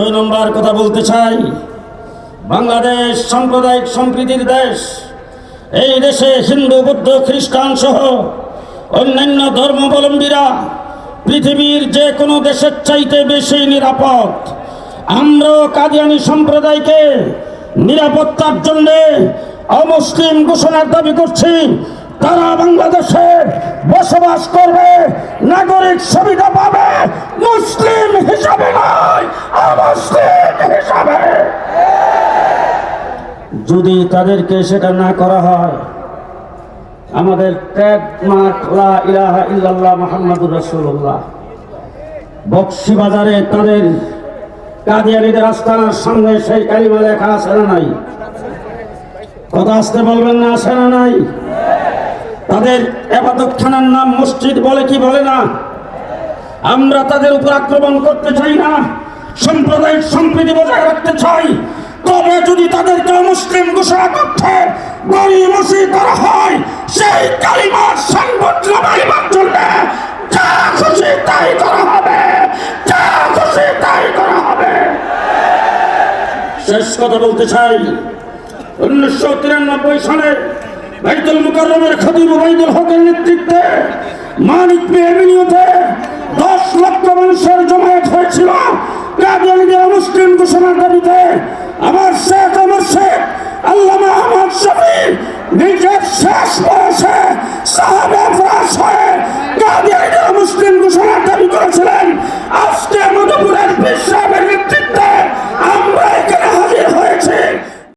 দুই নম্বর কথা বলতে চাই, বাংলাদেশ সাম্প্রদায়িক সম্প্রীতির দেশ। এই দেশে হিন্দু, বৌদ্ধ, খ্রিস্টান সহ অন্যান্য ধর্মাবলম্বীরা পৃথিবীর যে কোনো দেশের চাইতে বেশি নিরাপদ। আমরাও কাদিয়ানি সম্প্রদায়কে নিরাপত্তার জন্যে অমুসলিম ঘোষণার দাবি করছি। তারা বাংলাদেশে বসবাস করবে, নাগরিক সুবিধা পাবে হিসাবে। যদি তাদেরকে সেটা না করা হয়, আমাদের বক্সি বাজারে তাদের কাদিয়ানিদের আস্তানার সামনে সেই কালিমা লেখা আছে না নাই? কথা আসতে বলবেন না, আছে না নাই? তাদের এবাদতখানার নাম মসজিদ বলে কি বলে না? আমরা তাদের উপর আক্রমণ করতে চাই না। সাম্প্রদায়িক সম্প্রীতি বজায় রাখতে চাই, তবে যদি তাদেরকে মুসলিম ঘোষণা করতে গরিমসি করা হয়, সেই কালিমার সংগঠন মারিবার জন্য যা খুশি তাই করা হবে, যা খুশি তাই করা হবে। শেষ কথা বলতে চাই, উনিশশো তিরানব্বই সালে বাইতুল মুকাররমের খতিব ওবাইদুল হকের নেতৃত্বে মানিক এভিনিউতে দশ লক্ষ মানুষের জমায়েত ঘোষণার দাবিতে আমার শেখ আমার শেখ আল্লামা আহমদ শফি নিজের শেষ বয়সে সাহাবে